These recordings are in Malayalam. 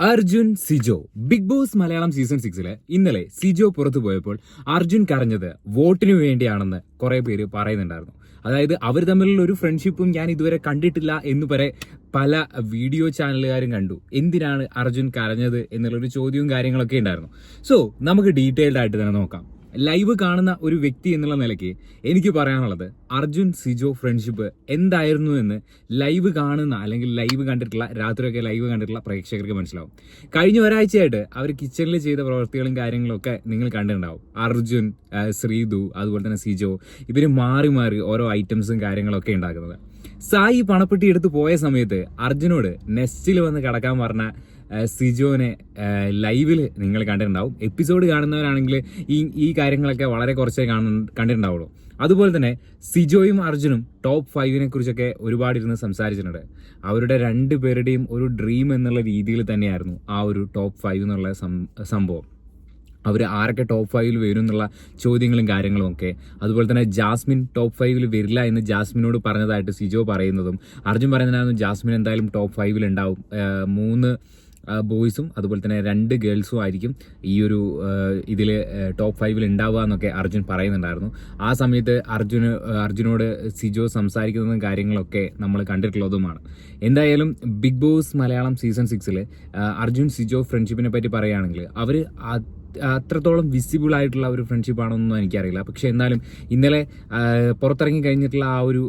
Arjun Sijo. Bigg Boss Malayalam season സിക്സിൽ ഇന്നലെ സിജോ പുറത്തു പോയപ്പോൾ അർജുൻ കരഞ്ഞത് വോട്ടിനു വേണ്ടിയാണെന്ന് കുറെ പേര് പറയുന്നുണ്ടായിരുന്നു. അതായത് അവർ തമ്മിലുള്ള ഒരു ഫ്രണ്ട്ഷിപ്പും ഞാൻ ഇതുവരെ കണ്ടിട്ടില്ല എന്ന് വരെ പല വീഡിയോ ചാനലുകാരും കണ്ടു. എന്തിനാണ് അർജുൻ കരഞ്ഞത് എന്നുള്ളൊരു ചോദ്യവും കാര്യങ്ങളൊക്കെ ഉണ്ടായിരുന്നു. സോ നമുക്ക് ഡീറ്റെയിൽഡ് ആയിട്ട് തന്നെ നോക്കാം. ലൈവ് കാണുന്ന ഒരു വ്യക്തി എന്നുള്ള നിലയ്ക്ക് എനിക്ക് പറയാനുള്ളത് അർജുൻ സിജോ ഫ്രണ്ട്ഷിപ്പ് എന്തായിരുന്നു എന്ന് ലൈവ് കാണുന്ന അല്ലെങ്കിൽ ലൈവ് കണ്ടിട്ടുള്ള രാത്രിയൊക്കെ ലൈവ് കണ്ടിട്ടുള്ള പ്രേക്ഷകർക്ക് മനസ്സിലാവും. കഴിഞ്ഞ ഒരാഴ്ചയായിട്ട് അവർ കിച്ചണിൽ ചെയ്ത പ്രവർത്തികളും കാര്യങ്ങളൊക്കെ നിങ്ങൾ കണ്ടിട്ടുണ്ടാവും. അർജുൻ ശ്രീതു അതുപോലെ തന്നെ സിജോ ഇവർ മാറി മാറി ഓരോ ഐറ്റംസും കാര്യങ്ങളൊക്കെ ഉണ്ടാക്കുന്നത്. സായി പണപ്പെട്ടി എടുത്ത് പോയ സമയത്ത് അർജുനോട് നെസ്റ്റിൽ വന്ന് കിടക്കാൻ പറഞ്ഞ സിജോനെ ലൈവിൽ നിങ്ങൾ കണ്ടിട്ടുണ്ടാവും. എപ്പിസോഡ് കാണുന്നവരാണെങ്കിൽ ഈ ഈ കാര്യങ്ങളൊക്കെ വളരെ കുറച്ചേ കാണ കണ്ടിട്ടുണ്ടാവുള്ളൂ. അതുപോലെ തന്നെ സിജോയും അർജുനും ടോപ്പ് ഫൈവിനെ കുറിച്ചൊക്കെ ഒരുപാട് ഇരുന്ന് സംസാരിച്ചിട്ടുണ്ട്. അവരുടെ രണ്ട് പേരുടെയും ഒരു ഡ്രീം എന്നുള്ള രീതിയിൽ തന്നെയായിരുന്നു ആ ഒരു ടോപ്പ് ഫൈവ് എന്നുള്ള സംഭവം. അവർ ആരൊക്കെ ടോപ്പ് ഫൈവിൽ വരും എന്നുള്ള ചോദ്യങ്ങളും കാര്യങ്ങളും ഒക്കെ. അതുപോലെ തന്നെ ജാസ്മിൻ ടോപ്പ് ഫൈവിൽ വരില്ല എന്ന് ജാസ്മിനോട് പറഞ്ഞതായിട്ട് സിജോ പറയുന്നതും. അർജുൻ പറയുന്നതായിരുന്നു ജാസ്മിൻ എന്തായാലും ടോപ്പ് ഫൈവിൽ ഉണ്ടാവും. മൂന്ന് ബോയ്സും അതുപോലെ തന്നെ രണ്ട് ഗേൾസും ആയിരിക്കും ഈ ഒരു ഇതിൽ ടോപ്പ് ഫൈവിൽ ഉണ്ടാവുക എന്നൊക്കെ അർജുൻ പറയുന്നുണ്ടായിരുന്നു. ആ സമയത്ത് അർജുന് അർജുനോട് സിജോ സംസാരിക്കുന്നതും കാര്യങ്ങളൊക്കെ നമ്മൾ കണ്ടിട്ടുള്ളതുമാണ്. എന്തായാലും ബിഗ് ബോസ് മലയാളം സീസൺ സിക്സിൽ അർജുൻ സിജോ ഫ്രണ്ട്ഷിപ്പിനെ പറ്റി പറയുകയാണെങ്കിൽ അവർ അത്രത്തോളം വിസിബിൾ ആയിട്ടുള്ള ഒരു ഫ്രണ്ട്ഷിപ്പ് ആണെന്നൊന്നും എനിക്കറിയില്ല. പക്ഷെ എന്നാലും ഇന്നലെ പുറത്തിറങ്ങി കഴിഞ്ഞിട്ടുള്ള ആ ഒരു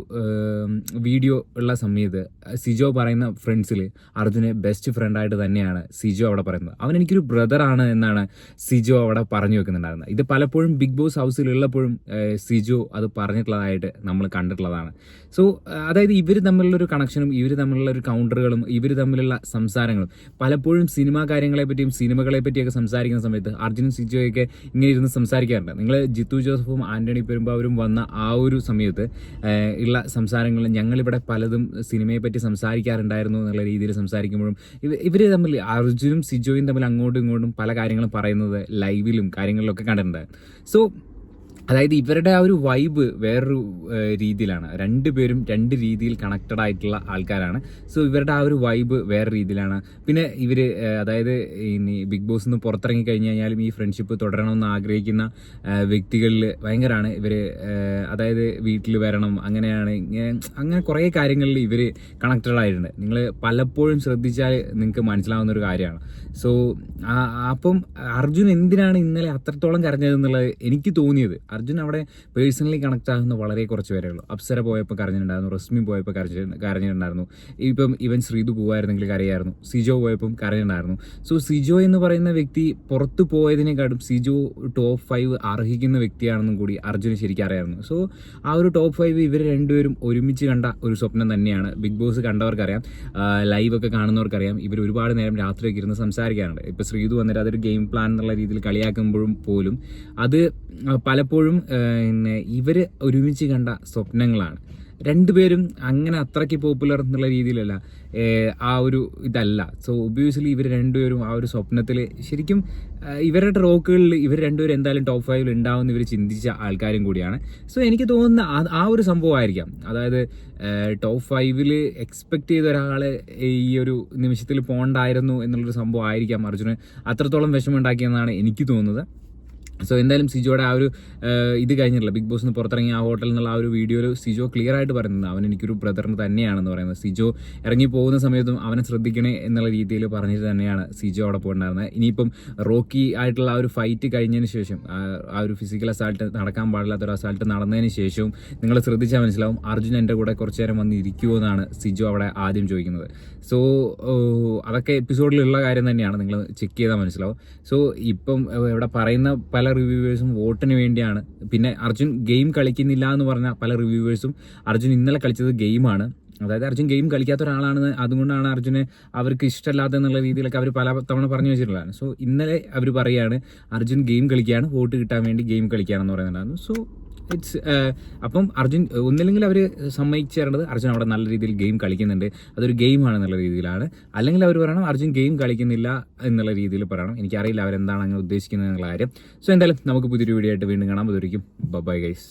വീഡിയോ ഉള്ള സമയത്ത് സിജോ പറയുന്ന ഫ്രണ്ട്സിൽ അർജുന് ബെസ്റ്റ് ഫ്രണ്ടായിട്ട് തന്നെയാണ് സിജോ അവിടെ പറയുന്നത്. അവൻ എനിക്കൊരു ബ്രദറാണ് എന്നാണ് സിജോ അവിടെ പറഞ്ഞു വെക്കുന്നുണ്ടായിരുന്നത്. ഇത് പലപ്പോഴും ബിഗ് ബോസ് ഹൗസിലുള്ളപ്പോഴും സിജോ അത് പറഞ്ഞിട്ടുള്ളതായിട്ട് നമ്മൾ കണ്ടിട്ടുള്ളതാണ്. സോ അതായത് ഇവർ തമ്മിലുള്ളൊരു കണക്ഷനും ഇവർ തമ്മിലുള്ള ഒരു കൗണ്ടറുകളും ഇവർ തമ്മിലുള്ള സംസാരങ്ങളും പലപ്പോഴും സിനിമാ കാര്യങ്ങളെ പറ്റിയും സിനിമകളെ പറ്റിയൊക്കെ സംസാരിക്കുന്ന സമയത്ത് അർജുനും സിജോയൊക്കെ ഇങ്ങനെ ഇരുന്ന് സംസാരിക്കാറുണ്ട്. നിങ്ങൾ ജിത്തു ജോസഫും ആന്റണി പെരുമ്പാവൂരും വന്ന ആ ഒരു സമയത്ത് ഉള്ള സംസാരങ്ങൾ ഞങ്ങളിവിടെ പലതും സിനിമയെ പറ്റി സംസാരിക്കാറുണ്ടായിരുന്നു എന്നുള്ള രീതിയിൽ സംസാരിക്കുമ്പോഴും ഇവ ഇവർ തമ്മിൽ അർജുനും സിജോയും തമ്മിൽ അങ്ങോട്ടും ഇങ്ങോട്ടും പല കാര്യങ്ങളും പറയുന്നത് ലൈവിലും കാര്യങ്ങളിലൊക്കെ കണ്ടിട്ടുണ്ട്. സോ അതായത് ഇവരുടെ ആ ഒരു വൈബ് വേറൊരു രീതിയിലാണ്. രണ്ടുപേരും രണ്ട് രീതിയിൽ കണക്റ്റഡ് ആയിട്ടുള്ള ആൾക്കാരാണ്. സോ ഇവരുടെ ആ ഒരു വൈബ് വേറെ രീതിയിലാണ്. പിന്നെ ഇവർ അതായത് ഇനി ബിഗ് ബോസ് നിന്ന് പുറത്തിറങ്ങി കഴിഞ്ഞ് കഴിഞ്ഞാലും ഈ ഫ്രണ്ട്ഷിപ്പ് തുടരണമെന്ന് ആഗ്രഹിക്കുന്ന വ്യക്തികളിൽ ഭയങ്കരമാണ് ഇവർ അതായത് വീട്ടിൽ വരണം അങ്ങനെയാണ് അങ്ങനെ കുറേ കാര്യങ്ങളിൽ ഇവർ കണക്റ്റഡ് ആയിട്ടുണ്ട്. നിങ്ങൾ പലപ്പോഴും ശ്രദ്ധിച്ചാൽ നിങ്ങൾക്ക് മനസ്സിലാവുന്ന ഒരു കാര്യമാണ്. സോ അപ്പം അർജുൻ എന്തിനാണ് ഇന്നലെ അത്രത്തോളം കരഞ്ഞതെന്നുള്ളത് എനിക്ക് തോന്നിയത്. അർജുൻ അവിടെ പേഴ്സണലി കണക്ട് ആകുന്ന വളരെ കുറച്ച് പേരേ ഉള്ളൂ. അപ്സര പോയപ്പോൾ കരഞ്ഞിട്ടുണ്ടായിരുന്നു റസ്മി പോയപ്പോൾ കരഞ്ഞി കരഞ്ഞിട്ടുണ്ടായിരുന്നു. ഇപ്പം ഇവൻ ശ്രീതു പോവായിരുന്നെങ്കിൽ കരയായിരുന്നു. സിജോ പോയപ്പം കരഞ്ഞിട്ടുണ്ടായിരുന്നു. സോ സിജോ എന്ന് പറയുന്ന വ്യക്തി പുറത്തു പോയതിനെക്കാട്ടും സിജോ ടോപ്പ് ഫൈവ് അർഹിക്കുന്ന വ്യക്തിയാണെന്നും കൂടി അർജുന് ശരിക്കും അറിയാമായിരുന്നു. സോ ആ ഒരു ടോപ്പ് ഫൈവ് ഇവർ രണ്ടുപേരും ഒരുമിച്ച് കണ്ട ഒരു സ്വപ്നം തന്നെയാണ്. Big boss കണ്ടവർക്കറിയാം. ലൈവ് ഒക്കെ കാണുന്നവർക്കറിയാം. ഇവർ ഒരുപാട് നേരം രാത്രിയൊക്കെ ഇരുന്ന് സംസാരിക്കാറുണ്ട്. ഇപ്പൊ ശ്രീതു വന്നിട്ട് അതൊരു ഗെയിം പ്ലാൻ എന്നുള്ള രീതിയിൽ കളിയാക്കുമ്പോഴും പോലും അത് ആ, പലപ്പോഴും പിന്നെ ഇവർ ഒരുമിച്ച് കണ്ട സ്വപ്നങ്ങളാണ്. രണ്ടുപേരും അങ്ങനെ അത്രയ്ക്ക് പോപ്പുലർ എന്നുള്ള രീതിയിലല്ല ആ ഒരു ഇതല്ല. സോ ഒബ്വിയസ്ലി ഇവർ രണ്ടുപേരും ആ ഒരു സ്വപ്നത്തിൽ ശരിക്കും ഇവരുടെ റോക്കുകളിൽ ഇവർ രണ്ടുപേരും എന്തായാലും ടോപ്പ് ഫൈവിൽ ഉണ്ടാവുമെന്ന് ഇവർ ചിന്തിച്ച ആൾക്കാരും കൂടിയാണ്. സോ എനിക്ക് തോന്നുന്ന ആ- ആ ഒരു സംഭവമായിരിക്കാം. അതായത് ടോപ്പ് ഫൈവിൽ എക്സ്പെക്ട് ചെയ്ത ഒരാൾ ഈ ഒരു നിമിഷത്തിൽ പോണ്ടായിരുന്നു എന്നുള്ളൊരു സംഭവം ആയിരിക്കാം അർജുന്. അത്രത്തോളം വിഷമമുണ്ടാക്കിയെന്നാണ് എനിക്ക് തോന്നുന്നത്. സോ എന്തായാലും സിജോയുടെ ആ ഒരു ഇത് കഴിഞ്ഞിട്ടില്ല. ബിഗ് ബോസ് നിന്ന് പുറത്തിറങ്ങി ആ ഹോട്ടലിൽ നിന്നുള്ള ആ ഒരു വീഡിയോയിൽ സിജോ ക്ലിയർ ആയിട്ട് പറയുന്നത് അവൻ എനിക്കൊരു ബ്രദറിന് തന്നെയാണെന്ന് പറയുന്നത്. സിജോ ഇറങ്ങി പോകുന്ന സമയത്തും അവനെ ശ്രദ്ധിക്കണേ എന്നുള്ള രീതിയിൽ പറഞ്ഞിട്ട് തന്നെയാണ് സിജോ അവിടെ പോയിട്ടുണ്ടായിരുന്നത്. ഇനിയിപ്പം റോക്കി ആയിട്ടുള്ള ആ ഒരു ഫൈറ്റ് കഴിഞ്ഞതിന് ശേഷം ആ- ഒരു ഫിസിക്കൽ അസാൾട്ട് നടക്കാൻ പാടില്ലാത്ത ഒരു അസാൾട്ട് നടന്നതിന് ശേഷവും നിങ്ങൾ ശ്രദ്ധിച്ചാൽ മനസ്സിലാവും അർജുൻ എന്റെ കൂടെ കുറച്ച് നേരം വന്ന് ഇരിക്കുമോ എന്നാണ് സിജോ അവിടെ ആദ്യം ചോദിക്കുന്നത്. സോ അതൊക്കെ എപ്പിസോഡിലുള്ള കാര്യം തന്നെയാണ്. നിങ്ങൾ ചെക്ക് ചെയ്താൽ മനസ്സിലാവും. സോ ഇപ്പം ഇവിടെ പറയുന്ന റിവ്യൂവേഴ്സും വോട്ടിന് വേണ്ടിയാണ്. പിന്നെ അർജുൻ ഗെയിം കളിക്കുന്നില്ല എന്ന് പറഞ്ഞ പല റിവ്യൂവേഴ്സും അർജുൻ ഇന്നലെ കളിച്ചത് ഗെയിമാണ് അതായത് അർജുൻ ഗെയിം കളിക്കാത്ത ഒരാളാണെന്ന് അതുകൊണ്ടാണ് അർജുന് അവർക്ക് ഇഷ്ടമല്ലാത്ത എന്നുള്ള രീതിയിലൊക്കെ അവർ പല തവണ പറഞ്ഞു വെച്ചിട്ടുള്ളതാണ്. സോ ഇന്നലെ അവർ പറയുകയാണ് അർജുൻ ഗെയിം കളിക്കുകയാണ് വോട്ട് കിട്ടാൻ വേണ്ടി ഗെയിം കളിക്കുകയാണെന്ന് പറയുന്നുണ്ടായിരുന്നു. സോ ഇറ്റ്സ് അപ്പം അർജുൻ ഒന്നില്ലെങ്കിൽ അവർ സമ്മതിച്ചു തരേണ്ടത് അർജുൻ അവിടെ നല്ല രീതിയിൽ ഗെയിം കളിക്കുന്നുണ്ട്. അതൊരു ഗെയിമാണ് എന്നുള്ള രീതിയിലാണ്. അല്ലെങ്കിൽ അവർ പറയണം അർജുൻ ഗെയിം കളിക്കുന്നില്ല എന്നുള്ള രീതിയിൽ പറയണം. എനിക്കറിയില്ല അവരെന്താണ് അങ്ങനെ ഉദ്ദേശിക്കുന്നത് എന്നുള്ള കാര്യം. സോ എന്തായാലും നമുക്ക് പുതിയൊരു വീഡിയോ ആയിട്ട് വീണ്ടും കാണാം. അതൊരിക്കും ബൈ ഗൈസ്